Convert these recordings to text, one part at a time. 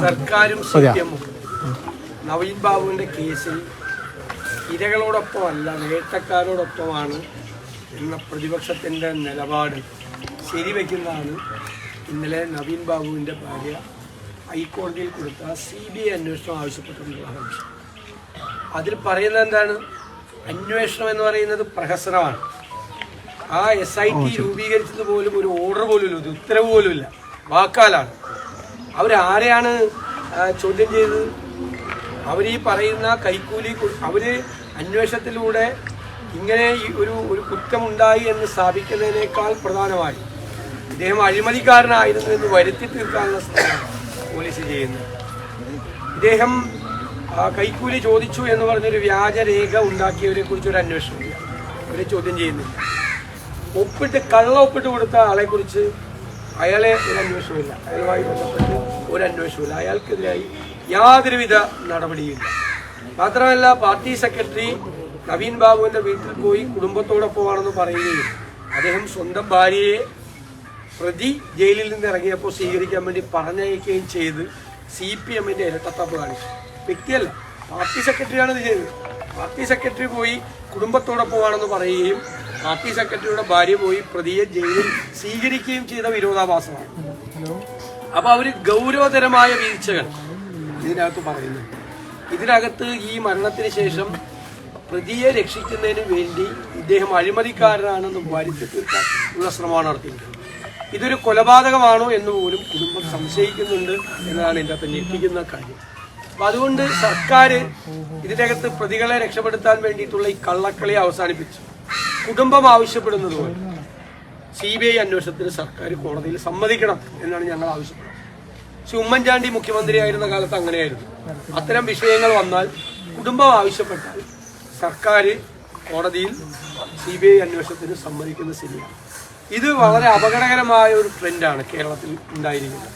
സർക്കാരും സത്യമും നവീൻ ബാബുവിന്റെ കേസിൽ ഇരകളോടൊപ്പമല്ല നേട്ടക്കാരോടൊപ്പമാണ് എന്ന പ്രതിപക്ഷത്തിന്റെ നിലപാട് ശരിവെക്കുന്നതാണ് ഇന്നലെ നവീൻ ബാബുവിന്റെ ഭാര്യ ഹൈക്കോടതിയിൽ കൊടുത്ത സി ബി ഐ അന്വേഷണം ആവശ്യപ്പെട്ടിട്ടുള്ള ആവശ്യം. അതിൽ പറയുന്നത് എന്താണ്? അന്വേഷണം എന്ന് പറയുന്നത് പ്രഹസനമാണ്. ആ എസ് ഐ ടി രൂപീകരിച്ചത് പോലും ഒരു ഓർഡർ പോലും ഇല്ല ഒരു ഉത്തരവ് പോലും ഇല്ല വാക്കാലാണ്. അവരാരെയാണ് ചോദ്യം ചെയ്തത്? അവർ ഈ പറയുന്ന കൈക്കൂലി അവർ അവർ അന്വേഷണത്തിലൂടെ ഇങ്ങനെ ഒരു ഒരു കുറ്റമുണ്ടായി എന്ന് സ്ഥാപിക്കുന്നതിനേക്കാൾ പ്രധാനമായി ഇദ്ദേഹം അഴിമതിക്കാരനായിരുന്നു എന്ന് വരുത്തി തീർക്കാനുള്ള ശ്രമമാണ് പോലീസ് ചെയ്യുന്നത്. ഇദ്ദേഹം കൈക്കൂലി ചോദിച്ചു എന്ന് പറഞ്ഞൊരു വ്യാജരേഖ ഉണ്ടാക്കിയവരെ കുറിച്ച് ഒരു അന്വേഷണമില്ല. അവരെ ചോദ്യം ചെയ്യുന്നില്ല. ഒപ്പിട്ട് കള്ള ഒപ്പിട്ട് കൊടുത്ത ആളെ കുറിച്ച് അയാളെ ഒരു അന്വേഷണമില്ല അയാളുമായി ബന്ധപ്പെട്ട് ഒരു അന്വേഷണമില്ല അയാൾക്കെതിരായി യാതൊരുവിധ നടപടിയില്ല മാത്രമല്ല പാർട്ടി സെക്രട്ടറി നവീൻ ബാബുവിന്റെ വീട്ടിൽ പോയി കുടുംബത്തോടൊപ്പമാണെന്ന് പറയുകയും അദ്ദേഹം സ്വന്തം ഭാര്യയെ പ്രതി ജയിലിൽ നിന്ന് ഇറങ്ങിയപ്പോൾ സ്വീകരിക്കാൻ വേണ്ടി പറഞ്ഞയക്കുകയും ചെയ്ത് സി പി എമ്മിന്റെ ഇരട്ടത്താപ്പ് കാണിച്ചു. വ്യക്തിയല്ല. പാർട്ടി സെക്രട്ടറിയാണ് ഇത് ചെയ്തത്. പാർട്ടി സെക്രട്ടറി പോയി കുടുംബത്തോടൊപ്പമാണെന്ന് പറയുകയും പാർട്ടി സെക്രട്ടറിയുടെ ഭാര്യ പോയി പ്രതിയെ ജയിലിൽ സ്വീകരിക്കുകയും ചെയ്ത വിരോധാഭാസമാണ്. അപ്പൊ അവർ ഗൗരവതരമായ വീഴ്ചകൾ. ഇതിനകത്ത് പറയുന്നു. ഇതിനകത്ത് ഈ മരണത്തിന് ശേഷം പ്രതിയെ രക്ഷിക്കുന്നതിന് വേണ്ടി ഇദ്ദേഹം അഴിമതിക്കാരനാണെന്ന് വരുത്തി തീർക്കാൻ ഉള്ള ശ്രമമാണ് നടത്തിയിട്ടുള്ളത് ഇതൊരു കൊലപാതകമാണോ എന്ന് പോലും കുടുംബം സംശയിക്കുന്നുണ്ട് എന്നതാണ് ഇതിന്റെ അകത്ത് ഞെട്ടിക്കുന്ന കാര്യം. അപ്പൊ അതുകൊണ്ട് സർക്കാർ ഇതിനകത്ത് പ്രതികളെ രക്ഷപ്പെടുത്താൻ വേണ്ടിയിട്ടുള്ള ഈ കള്ളക്കളി അവസാനിപ്പിച്ചു. കുടുംബം ആവശ്യപ്പെടുന്നത് പോലെ സി ബി ഐ അന്വേഷണത്തിന് സർക്കാർ കോടതിയിൽ സമ്മതിക്കണം എന്നാണ് ഞങ്ങൾ ആവശ്യപ്പെടുന്നത്. പക്ഷെ ഉമ്മൻചാണ്ടി മുഖ്യമന്ത്രിയായിരുന്ന കാലത്ത് അങ്ങനെയായിരുന്നു. അത്തരം വിഷയങ്ങൾ വന്നാൽ കുടുംബം ആവശ്യപ്പെട്ടാൽ സർക്കാർ കോടതിയിൽ സി ബി ഐ അന്വേഷണത്തിന് സമ്മതിക്കുന്ന ശരിയാണ് ഇത് വളരെ അപകടകരമായ ഒരു ട്രെൻഡാണ് കേരളത്തിൽ ഉണ്ടായിരിക്കുന്നത്.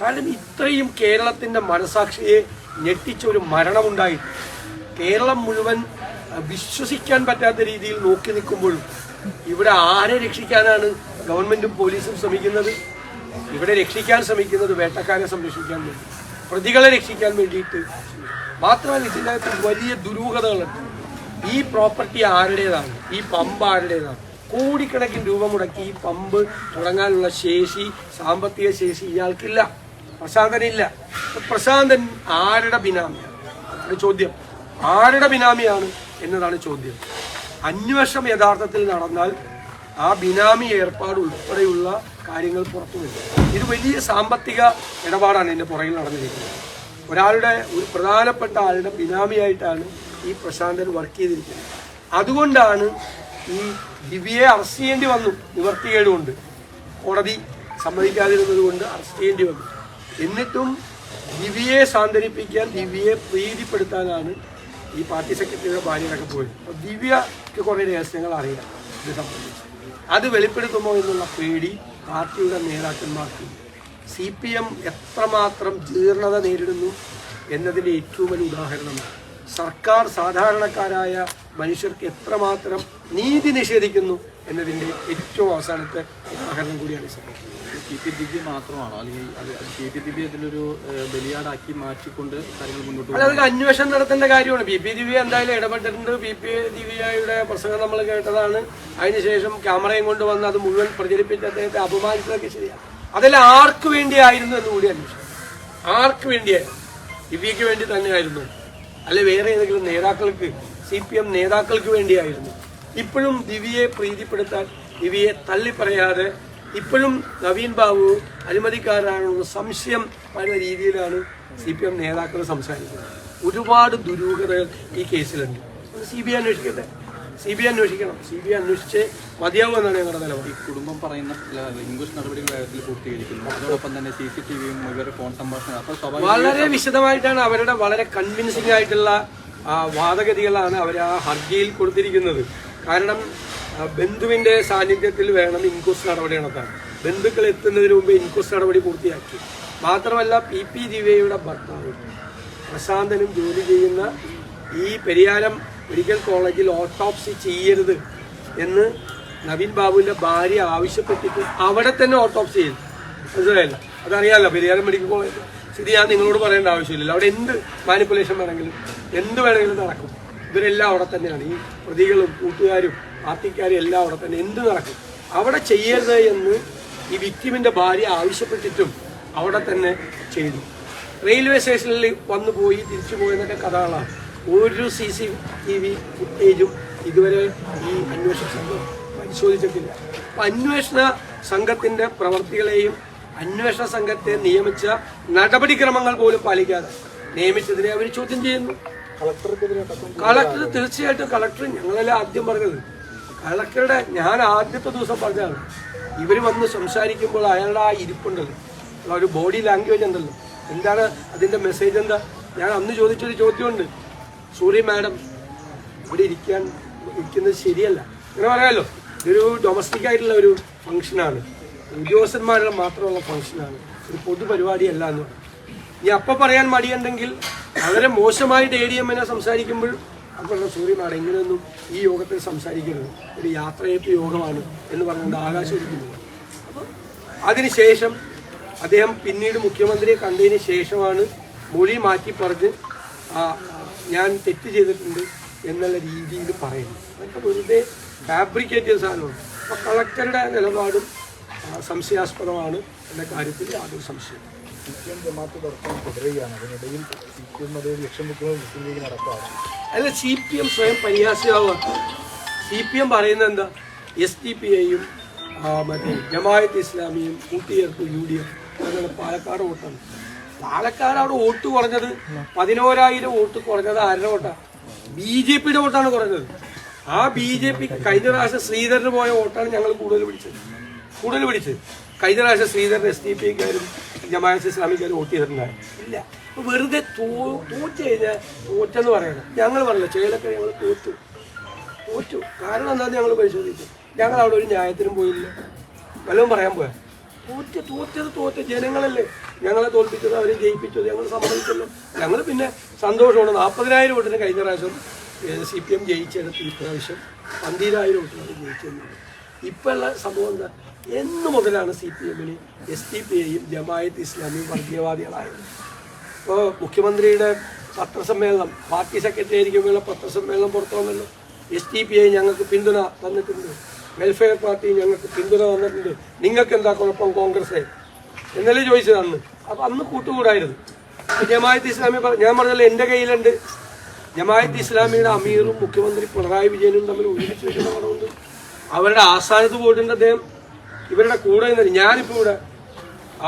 കാരണം ഇത്രയും കേരളത്തിന്റെ മനസാക്ഷിയെ ഞെട്ടിച്ച ഒരു മരണമുണ്ടായി. കേരളം മുഴുവൻ വിശ്വസിക്കാൻ പറ്റാത്ത രീതിയിൽ നോക്കി നിൽക്കുമ്പോഴും ഇവിടെ ആരെ രക്ഷിക്കാനാണ് ഗവൺമെന്റും പോലീസും ശ്രമിക്കുന്നത്? ഇവിടെ രക്ഷിക്കാൻ ശ്രമിക്കുന്നത് വേട്ടക്കാരെ സംരക്ഷിക്കാൻ വേണ്ടി പ്രതികളെ രക്ഷിക്കാൻ വേണ്ടിയിട്ട് മാത്രമല്ല ഇതിനകത്ത് വലിയ ദുരൂഹതകളുണ്ട് ഈ പ്രോപ്പർട്ടി ആരുടേതാണ്? ഈ പമ്പ് ആരുടേതാണ്? കോടിക്കണക്കിന് രൂപ മുടക്കി ഈ പമ്പ് തുടങ്ങാനുള്ള ശേഷി സാമ്പത്തിക ശേഷി ഇയാൾക്കില്ല. പ്രശാന്തനില്ല. പ്രശാന്തൻ ആരുടെ ബിനാമിയാണ്? ചോദ്യം. ആരുടെ ബിനാമിയാണ് എന്നതാണ് ചോദ്യം. അന്വേഷണം യഥാർത്ഥത്തിൽ നടന്നാൽ ആ ബിനാമി ഏർപ്പാട് ഉൾപ്പെടെയുള്ള കാര്യങ്ങൾ പുറത്തു വരും. ഇത് വലിയ സാമ്പത്തിക ഇടപാടാണ് എന്റെ പുറകിൽ നടന്നിരിക്കുന്നത്. ഒരാളുടെ ഒരു പ്രധാനപ്പെട്ട ആളുടെ ബിനാമിയായിട്ടാണ് ഈ പ്രശാന്തൻ വർക്ക് ചെയ്തിരിക്കുന്നത്. അതുകൊണ്ടാണ് ഈ ദിവ്യയെ അറസ്റ്റ് ചെയ്യേണ്ടി വന്നു. നിവർത്തികേടുകൊണ്ട്. കോടതി സമ്മതിക്കാതിരുന്നത് കൊണ്ട് അറസ്റ്റ് ചെയ്യേണ്ടി വന്നു. എന്നിട്ടും ദിവ്യയെ സാന്ത്വനിപ്പിക്കാൻ ദിവ്യയെ പ്രീതിപ്പെടുത്താനാണ് ഈ പാർട്ടി സെക്രട്ടറിയുടെ ഭാര്യയിലൊക്കെ പോയി. അപ്പോൾ ദിവ്യക്ക് കുറേ രഹസ്യങ്ങൾ അറിയാം ഇത് സംബന്ധിച്ച്. അത് വെളിപ്പെടുത്തുമോ എന്നുള്ള പേടി പാർട്ടിയുടെ നേതാക്കന്മാർക്ക്. സി പി എം എത്രമാത്രം ജീർണത നേരിടുന്നു എന്നതിന്റെ ഏറ്റവും വലിയ ഉദാഹരണമാണ്. സർക്കാർ സാധാരണക്കാരായ മനുഷ്യർക്ക് എത്രമാത്രം നീതി നിഷേധിക്കുന്നു എന്നതിന്റെ ഏറ്റവും അവസാനത്തെ ഉദാഹരണം കൂടിയാണ് ഈ സംഭവം. പി പി ദിവ്യ മാത്രമാണോ? അല്ലെങ്കിൽ അത് പി ദിവ്യ ഇതിലൊരു ഏഹ്, ബലിയാടാക്കി മാറ്റിക്കൊണ്ട് കാര്യങ്ങൾ മുന്നോട്ട് അല്ല അതൊരു അന്വേഷണം നടത്തേണ്ട കാര്യമാണ്. ബി പി ദിവ്യ എന്തായാലും ഇടപെട്ടിട്ടുണ്ട്. ബി പി ദിവ്യയുടെ പ്രസംഗം നമ്മൾ കേട്ടതാണ്. അതിനുശേഷം ക്യാമറയും കൊണ്ട് വന്ന് അത് മുഴുവൻ പ്രചരിപ്പിച്ച് അദ്ദേഹത്തെ അപമാനിച്ചതൊക്കെ ശരിയാണ് അതെല്ലാം ആർക്ക് വേണ്ടിയായിരുന്നു എന്ന് കൂടി അന്വേഷണം ആർക്ക് വേണ്ടിയായിരുന്നു? ദിവ്യക്ക് വേണ്ടി തന്നെയായിരുന്നു. അല്ല വേറെ ഏതെങ്കിലും നേതാക്കൾക്ക് സി പി എം നേതാക്കൾക്ക് വേണ്ടിയായിരുന്നു. ഇപ്പോഴും ദിവ്യയെ പ്രീതിപ്പെടുത്താൻ ദിവ്യയെ തള്ളിപ്പറയാതെ ഇപ്പോഴും നവീൻ ബാബു അഴിമതിക്കാരാണെന്ന് സംശയം പല രീതിയിലാണ് സി പി എം നേതാക്കൾ സംസാരിക്കുന്നത്. ഒരുപാട് ദുരൂഹതകൾ ഈ കേസിലുണ്ട്. സി ബി ഐ അന്വേഷിക്കട്ടെ. സി ബി ഐ അന്വേഷിക്കണം. സി ബി ഐ അന്വേഷിച്ച് മതിയാവും എന്നാണ് ഞങ്ങളുടെ നിലപാട്. ഈ കുടുംബം പറയുന്ന ഇംഗ്ലീഷ് നടപടികൾ വേഗത്തിൽ പൂർത്തീകരിക്കുന്നു. അതോടൊപ്പം തന്നെ സി സി ടി വിയും ഇവരുടെ ഫോൺ സംഭാഷണം. അപ്പോൾ വളരെ വിശദമായിട്ടാണ് അവരുടെ വളരെ കൺവിൻസിംഗ് ആയിട്ടുള്ള വാദഗതികളാണ് അവർ ആ ഹർജിയിൽ കൊടുത്തിരിക്കുന്നത്. കാരണം ബന്ധുവിന്റെ സാന്നിധ്യത്തിൽ വേണം ഇൻക്വസ്റ്റ് നടപടി നടത്താൻ ബന്ധുക്കൾ എത്തുന്നതിന് മുമ്പ് ഇൻക്വസ്റ്റ് നടപടി പൂർത്തിയാക്കി. മാത്രമല്ല പി പി ദിവ്യയുടെ ഭർത്താവ് പ്രശാന്തനും ജോലി ചെയ്യുന്ന ഈ പെരിയാരം മെഡിക്കൽ കോളേജിൽ ഓട്ടോപ്സി ചെയ്യരുത് എന്ന് നവീൻ ബാബുവിന്റെ ഭാര്യ ആവശ്യപ്പെട്ടിട്ട് അവിടെ തന്നെ ഓട്ടോപ്സി ചെയ്തു. മനസ്സിലായില്ല? അതറിയാലോ പെരിയാരം മെഡിക്കൽ കോളേജ്? സ്ഥിതി ഞാൻ നിങ്ങളോട് പറയേണ്ട ആവശ്യമില്ല അവിടെ എന്ത് മാനിപ്പുലേഷൻ വേണമെങ്കിലും എന്ത് വേണമെങ്കിലും നടക്കും. ഇവരെല്ലാം അവിടെ തന്നെയാണ്. ഈ പ്രതികളും കൂട്ടുകാരും പാർട്ടിക്കാരും എല്ലാം അവിടെ തന്നെ എന്ത് നടക്കും? അവിടെ ചെയ്യരുത് എന്ന് ഈ വിക്ടിമിന്റെ ഭാര്യ ആവശ്യപ്പെട്ടിട്ടും അവിടെ തന്നെ ചെയ്തു. റെയിൽവേ സ്റ്റേഷനിൽ വന്നു പോയി തിരിച്ചു പോയെന്നൊക്കെ കഥകളാണ്. ഒരു സി സി ടി വി ഫുട്ടേജും ഇതുവരെ ഈ അന്വേഷണ സംഘം പരിശോധിച്ചിട്ടില്ല. അപ്പം അന്വേഷണ സംഘത്തിന്റെ പ്രവർത്തികളെയും അന്വേഷണ സംഘത്തെ നിയമിച്ച നടപടിക്രമങ്ങൾ പോലും പാലിക്കാതെ നിയമിച്ചതിനെ അവർ ചോദ്യം ചെയ്യുന്നു. കളക്ടർ തീർച്ചയായിട്ടും കളക്ടർ ഞങ്ങളെല്ലാം ആദ്യം പറഞ്ഞത്. കളക്ടറുടെ ഞാൻ ആദ്യത്തെ ദിവസം പറഞ്ഞതാണ്. ഇവർ വന്ന് സംസാരിക്കുമ്പോൾ അയാളുടെ ആ ഇരിപ്പുണ്ടല്ലോ. ഒരു ബോഡി ലാംഗ്വേജ് ഉണ്ടല്ലോ. എന്താണ് അതിന്റെ മെസ്സേജ് എന്താ? ഞാൻ അന്ന് ചോദിച്ചൊരു ചോദ്യമുണ്ട്. സൂര്യ മാഡം ഇവിടെ ഇരിക്കാൻ ഇരിക്കുന്നത് ശരിയല്ല. അങ്ങനെ പറയാമല്ലോ ഇതൊരു ഡൊമസ്റ്റിക് ആയിട്ടുള്ള ഒരു ഫംഗ്ഷനാണ് ഉദ്യോഗസ്ഥന്മാരുടെ മാത്രമുള്ള ഫംഗ്ഷനാണ് ഒരു പൊതുപരിപാടിയല്ല എന്ന് പറയും. ഇനി അപ്പം പറയാൻ മടിയുണ്ടെങ്കിൽ വളരെ മോശമായിട്ട് എ ഡി എമ്മിനെ സംസാരിക്കുമ്പോൾ അപ്പോൾ സൂര്യനാണ്. ഇങ്ങനെയൊന്നും ഈ യോഗത്തിൽ സംസാരിക്കരുത്. ഒരു യാത്രയപ്പ് യോഗമാണ് എന്ന് പറഞ്ഞുകൊണ്ട് ആകാശം ഇരിക്കുന്നത് അപ്പോൾ അതിനുശേഷം അദ്ദേഹം പിന്നീട് മുഖ്യമന്ത്രിയെ കണ്ടതിന് ശേഷമാണ് മൊഴി മാറ്റി പറഞ്ഞ് ഞാൻ തെറ്റ് ചെയ്തിട്ടുണ്ട് എന്നുള്ള രീതിയിൽ പറയുന്നു അതൊക്കെ വെറുതെ ഫാബ്രിക്കേറ്റ് സാധനമാണ്. അപ്പോൾ കളക്ടറുടെ നിലപാടും സംശയാസ്പദമാണ് എന്ന കാര്യത്തിൽ യാതൊരു സംശയവും ലക്ഷ്യം അല്ല സി പി എം സ്വയം പരിഹാസ്യമാവുക സി പി എം പറയുന്നത് എന്താ എസ് ഡി പി ഐയും മറ്റേ ജമായത്ത് ഇസ്ലാമിയും കൂട്ടിയേർത്തു യു ഡി എഫ് അതാണ് പാലക്കാട് വോട്ടാണ് പാലക്കാട് അവിടെ വോട്ട് കുറഞ്ഞത് പതിനോരായിരം വോട്ട് കുറഞ്ഞത് ആരുടെ വോട്ടാണ് ബി ജെ പിയുടെ വോട്ടാണ് കുറഞ്ഞത് ആ ബി ജെ പി കഴിഞ്ഞ പ്രാവശ്യം ശ്രീധരന് പോയ വോട്ടാണ് ഞങ്ങൾ കൂടുതൽ പിടിച്ചത് കൂടുതൽ പിടിച്ചത് കഴിഞ്ഞ പ്രാവശ്യം ശ്രീധരൻ എസ് ഡി പി ഐക്കാരും ജമാഅത്ത് ഇസ്ലാമിക്കാരും വോട്ട് ചെയ്തിട്ടുണ്ടായിരുന്നു ഇല്ല. വെറുതെ തോറ്റ് കഴിഞ്ഞാൽ തോറ്റെന്ന് പറയണം ഞങ്ങൾ പറഞ്ഞില്ല ചേലൊക്കെ ഞങ്ങൾ തോറ്റു തോറ്റു. കാരണം എന്താണെന്ന് ഞങ്ങൾ പരിശോധിച്ചു. ഞങ്ങൾ അവിടെ ഒരു ന്യായത്തിനും പോയില്ല. വല്ലതും പറയാൻ പോയാ? തോറ്റ് തോറ്റത് തോറ്റ ജനങ്ങളല്ലേ? ഞങ്ങളെ തോൽപ്പിച്ചത് അവരെ ജയിപ്പിച്ചത് ഞങ്ങൾ സമ്മതിച്ചല്ലോ. ഞങ്ങൾ പിന്നെ സന്തോഷമാണ്. നാൽപ്പതിനായിരം വോട്ടിന് കഴിഞ്ഞ പ്രാവശ്യം സി പി എം ജയിച്ചെടുത്ത് ഈ പ്രാവശ്യം പന്തിരായിരം വോട്ടിനാണ് ജയിച്ചത് ഇപ്പോഴുള്ള സംഭവം എന്താ? എന്ന് മുതലാണ് സി പി എമ്മിന് എസ് ടി പി ഐയും ജമായത്ത് ഇസ്ലാമിയും വർഗീയവാദികളായത്. ഇപ്പോൾ മുഖ്യമന്ത്രിയുടെ പത്രസമ്മേളനം പാർട്ടി സെക്രട്ടറി ആയിരിക്കുമ്പോൾ പത്രസമ്മേളനം പുറത്തു വന്നല്ലോ എസ് ടി പി ഐ ഞങ്ങൾക്ക് പിന്തുണ തന്നിട്ടുണ്ട്. വെൽഫെയർ പാർട്ടി ഞങ്ങൾക്ക് പിന്തുണ തന്നിട്ടുണ്ട്. നിങ്ങൾക്ക് എന്താ കുഴപ്പം കോൺഗ്രസ് എന്നല്ലേ ചോദിച്ചത് അന്ന്. അപ്പം അന്ന് കൂട്ടുകൂടായിരുന്നു. ജമായത്ത് ഇസ്ലാമി ഞാൻ പറഞ്ഞല്ലോ എന്റെ കയ്യിലുണ്ട്. ജമായത്ത് ഇസ്ലാമിയുടെ അമീറും മുഖ്യമന്ത്രി പിണറായി വിജയനും തമ്മിൽ ഒരുമിച്ച് വെക്കുന്ന പടമുണ്ട് അവരുടെ ആസ്ഥാനത്ത് പോയിട്ടുണ്ട് അദ്ദേഹം. ഇവരുടെ കൂടെ നിന്ന് ഞാനിപ്പോൾ ഇവിടെ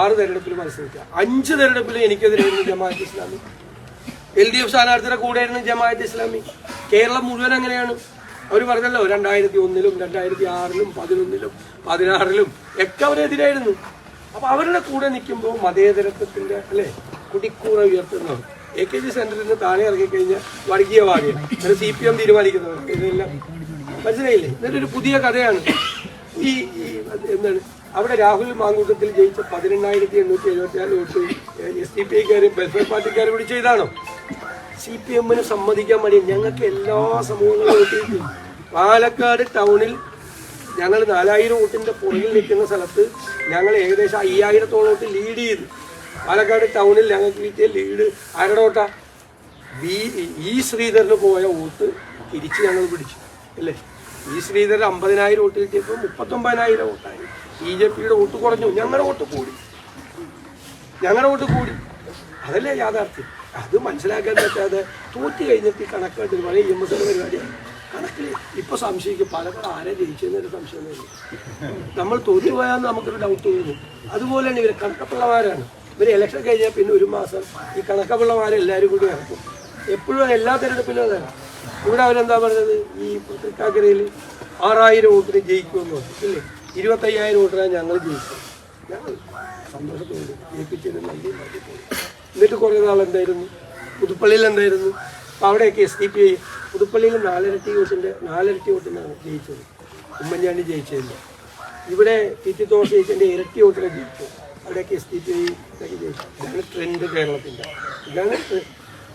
ആറ് തെരഞ്ഞെടുപ്പിൽ മത്സരിക്കുക. അഞ്ച് തെരഞ്ഞെടുപ്പിൽ എനിക്കെതിരായിരുന്നു Jamaat Islami. L D F സ്ഥാനാർത്ഥിയുടെ കൂടെയായിരുന്നു ജമാഅത്ത് ഇസ്ലാമി. കേരളം മുഴുവൻ അങ്ങനെയാണ്. അവർ പറഞ്ഞല്ലോ രണ്ടായിരത്തി ഒന്നിലും രണ്ടായിരത്തി ആറിലും പതിനൊന്നിലും പതിനാറിലും ഒക്കെ അവരെതിരായിരുന്നു. അപ്പൊ അവരുടെ കൂടെ നിൽക്കുമ്പോൾ മതേതരത്വത്തിന്റെ അല്ലെ കുടിക്കൂറ ഉയർത്തുന്നവർ എ കെ ജി സെന്ററിൽ നിന്ന് താഴെ ഇറങ്ങിക്കഴിഞ്ഞാൽ വർഗീയവാദിയാണ്. സി പി എം തീരുമാനിക്കുന്നവർ. ഇതെല്ലാം മനസ്സിലായില്ലേ? ഇതൊരു പുതിയ കഥയാണ്. ഈ ഈ എന്താണ് അവിടെ രാഹുൽ മാങ്കൂട്ടത്തിൽ ജയിച്ച പതിനെണ്ണായിരത്തി എണ്ണൂറ്റി എഴുപത്തി നാല് വോട്ട് എസ് ഡി പി ഐക്കാരും വെൽഫെയർ പാർട്ടിക്കാരും കൂടി ചെയ്താണോ? സി പി എമ്മിന് സമ്മതിക്കാൻ മതി ഞങ്ങൾക്ക് എല്ലാ സമൂഹങ്ങളും വോട്ട് പാലക്കാട് ടൗണിൽ ഞങ്ങൾ നാലായിരം വോട്ടിന്റെ പുറകിൽ നിൽക്കുന്ന സ്ഥലത്ത് ഞങ്ങൾ ഏകദേശം അയ്യായിരത്തോളം വോട്ട് ലീഡ് ചെയ്തു. പാലക്കാട് ടൗണിൽ ഞങ്ങൾക്ക് കിട്ടിയ ലീഡ് ആരുടെ വോട്ടാ? ബി ഈ ശ്രീധരന് പോയ വോട്ട് തിരിച്ച് ഞങ്ങൾ പിടിച്ചു. അല്ലേ? ഈ ശ്രീധരൻ അമ്പതിനായിരം വോട്ട് കിട്ടിയപ്പോൾ മുപ്പത്തൊമ്പതിനായിരം വോട്ടായി. ബി ജെ പിയുടെ വോട്ട് കുറഞ്ഞു. ഞങ്ങളുടെ വോട്ട് കൂടി. ഞങ്ങളുടെ വോട്ട് കൂടി. അതല്ലേ യാഥാർത്ഥ്യം? അത് മനസ്സിലാക്കാൻ പറ്റാതെ തോറ്റി കഴിഞ്ഞിട്ട് കണക്കായിട്ട് ഇ എം എസ് പരിപാടിയാണ് കണക്കിൽ ഇപ്പൊ സംശയിക്കും പലപ്പോഴും ആരെ ജയിച്ചെന്നൊരു സംശയം നമ്മൾ തോറ്റുപോയാൽ നമുക്കൊരു ഡൗട്ട് തോന്നും. അതുപോലെ തന്നെ ഇവർ കണക്കപ്പിള്ളമാരാണ്. ഇവർ ഇലക്ഷൻ കഴിഞ്ഞാൽ പിന്നെ ഒരു മാസം ഈ കണക്കപ്പിള്ളമാരെ എല്ലാവരും കൂടി നടക്കും. എപ്പോഴും എല്ലാ തെരഞ്ഞെടുപ്പിലും അതാണ്. ഇവിടെ അവരെന്താ പറഞ്ഞത്? ഈ തൃക്കാക്കരയിൽ ആറായിരം വോട്ടിന് ജയിക്കുമെന്ന് പറഞ്ഞു. ഇല്ലേ? ഇരുപത്തയ്യായിരം വോട്ടിനാണ് ഞങ്ങൾ ജയിച്ചത്. ഞങ്ങൾ സന്തോഷത്തോട് ജയിപ്പിച്ചതിന് നന്ദി എന്നിട്ട് കുറേ നാൾ എന്തായിരുന്നു പുതുപ്പള്ളിയിൽ എന്തായിരുന്നു? അവിടെയൊക്കെ എസ് ഡി പി ഐ പുതുപ്പള്ളിയിൽ നാലരട്ടി വോട്ടിന്റെ നാലരട്ടി വോട്ടിനാണ് ജയിച്ചത്. ഉമ്മൻചാണ്ടി ജയിച്ചതില്ല ഇവിടെ ടി തോമസ് ജയിച്ചതിന്റെ ഇരട്ടി വോട്ടിനെ ജയിച്ചു അവിടെയൊക്കെ എസ് ഡി പി ഐ ജയിച്ചു ഇതാണ് ട്രെൻഡ് കേരളത്തിന്റെ ഇതാണ്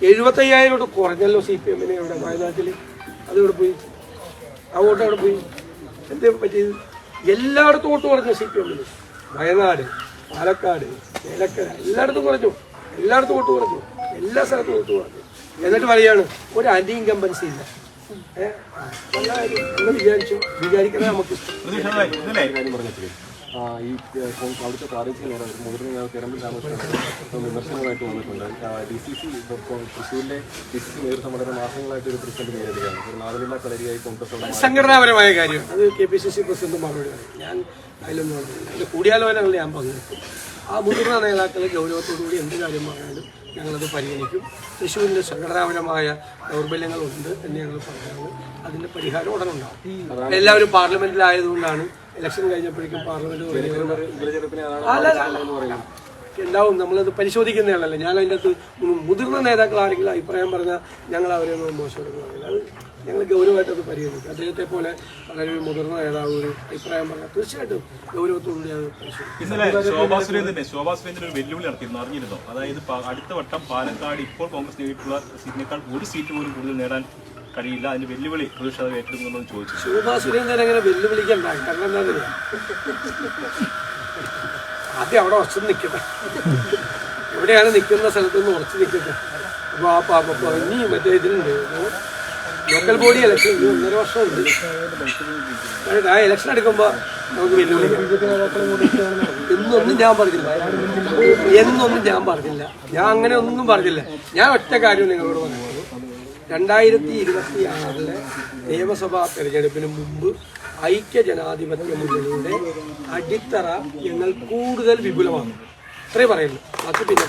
എഴുപത്തയ്യായിരം കൂടെ കുറഞ്ഞല്ലോ സി പി എമ്മിനെ ഇവിടെ വയനാട്ടിൽ അതിവിടെ പോയി. ആ വോട്ട് അവിടെ പോയി. എന്തേ പറ്റിയത്? എല്ലായിടത്തും വോട്ട് കുറഞ്ഞു സി പി എമ്മിന് വയനാട് പാലക്കാട് ചേലക്കര എല്ലായിടത്തും കുറഞ്ഞു. എല്ലായിടത്തും വോട്ട് കുറഞ്ഞു. എല്ലാ സ്ഥലത്തും വോട്ട് കുറഞ്ഞു. എന്നിട്ട് പറയാണ് ഒരു അന്റി ഇൻകംബൻസി ഇല്ല ഏഹ് വിചാരിച്ചു. വിചാരിക്കുന്നത് നമുക്ക്. ഈ അവിടുത്തെ പ്രാദേശിക നേതാവ് മുതിർന്ന നേതാവ് കിരമ്പിൽ രാമകൃഷ്ണൻ വിമർശനങ്ങളായിട്ട് വന്നിട്ടുണ്ട്. ഡി സി സി തൃശ്ശൂരിലെ ഡി സി സി നേതൃത്വം വളരെ മാസങ്ങളായിട്ട് ഒരു പ്രസിഡന്റ് നേരിടുകയാണ്. ഒരു നാലുമില്ല കളരിയായി കോൺഗ്രസ് സംഘടനാപരമായ കാര്യം. അത് K P C C president മറുപടി ഞാൻ അതിലൊന്നും അതിൽ കൂടിയാലോചനകളിൽ ഞാൻ പങ്കെടുക്കും. ആ മുതിർന്ന നേതാക്കളെ ഗൗരവത്തോടുകൂടി എന്ത് കാര്യം പറഞ്ഞാലും ഞങ്ങളത് പരിഗണിക്കും. തൃശ്ശൂരിന്റെ സംഘടനാപരമായ ദൗർബല്യങ്ങളുണ്ട് എന്ന് ഞങ്ങൾ പറഞ്ഞാണ് അതിന്റെ പരിഹാരം ഉടനുണ്ടാകും എല്ലാവരും പാർലമെന്റിലായതുകൊണ്ടാണ് ഇലക്ഷൻ കഴിഞ്ഞപ്പോഴേക്കും പാർലമെന്റ്. ഉണ്ടാവും നമ്മളത് പരിശോധിക്കുന്നതാണല്ലോ ഞാൻ അതിന്റെ അകത്ത് മുതിർന്ന നേതാക്കൾ ആരെങ്കിലും അഭിപ്രായം പറഞ്ഞാൽ ഞങ്ങൾ അവരെ ഒന്നും മോശമെന്ന് അത് ഞങ്ങൾ ഗൗരവമായിട്ട് അത് പരിഗണിക്കും. അദ്ദേഹത്തെ പോലെ വളരെ മുതിർന്ന നേതാവ് ഒരു അഭിപ്രായം പറഞ്ഞാൽ തീർച്ചയായിട്ടും ഗൗരവത്തോടുകൂടി അത് പരിശോധിക്കും. വെല്ലുവിളി നടത്തിയിരുന്നു. അറിഞ്ഞിരുന്നോ? അതായത് അടുത്ത വട്ടം പാലക്കാട് ഇപ്പോൾ കോൺഗ്രസ് നേടിയിട്ടുള്ള സീറ്റിനേക്കാൾ ഒരു സീറ്റ് പോലും കൂടുതൽ നേടാൻ കഴിയില്ല അതിന് വെല്ലുവിളി പ്രതിഷേധ ഏറ്റെടുക്കുന്നു ചോദിച്ചു. ശോഭാ സുരേന്ദ്രൻ അങ്ങനെ വെല്ലുവിളിക്കണ്ട? ആദ്യം അവിടെ ഉറച്ചു നിൽക്കട്ടെ. എവിടെയാണ് നിൽക്കുന്ന സ്ഥലത്ത് നിന്ന് ഉറച്ചു നിൽക്കട്ടെ. അപ്പോൾ ആ പാപ്പ ഇനി മറ്റേ ഇതിലുണ്ട്. ലോക്കൽ ബോഡി ഇലക്ഷൻ ഇനി ഒന്നര വർഷമുണ്ട്. ആ ഇലക്ഷൻ എടുക്കുമ്പോൾ നമുക്ക് വെല്ലുവിളിക്കാം. എന്നൊന്നും ഞാൻ പറഞ്ഞില്ല. എന്നൊന്നും ഞാൻ പറഞ്ഞില്ല. ഞാൻ അങ്ങനെ ഒന്നും പറഞ്ഞില്ല. ഞാൻ ഒറ്റ കാര്യം നിങ്ങളോട് പറയുന്നത് രണ്ടായിരത്തി ഇരുപത്തി ആറിലെ നിയമസഭാ തെരഞ്ഞെടുപ്പിന് മുമ്പ് ഐക്യ ജനാധിപത്യ മുന്നണിയുടെ അടിത്തറ ഞങ്ങൾ കൂടുതൽ വിപുലമാണ് ഇത്രയും പറയുന്നു പിന്നെ.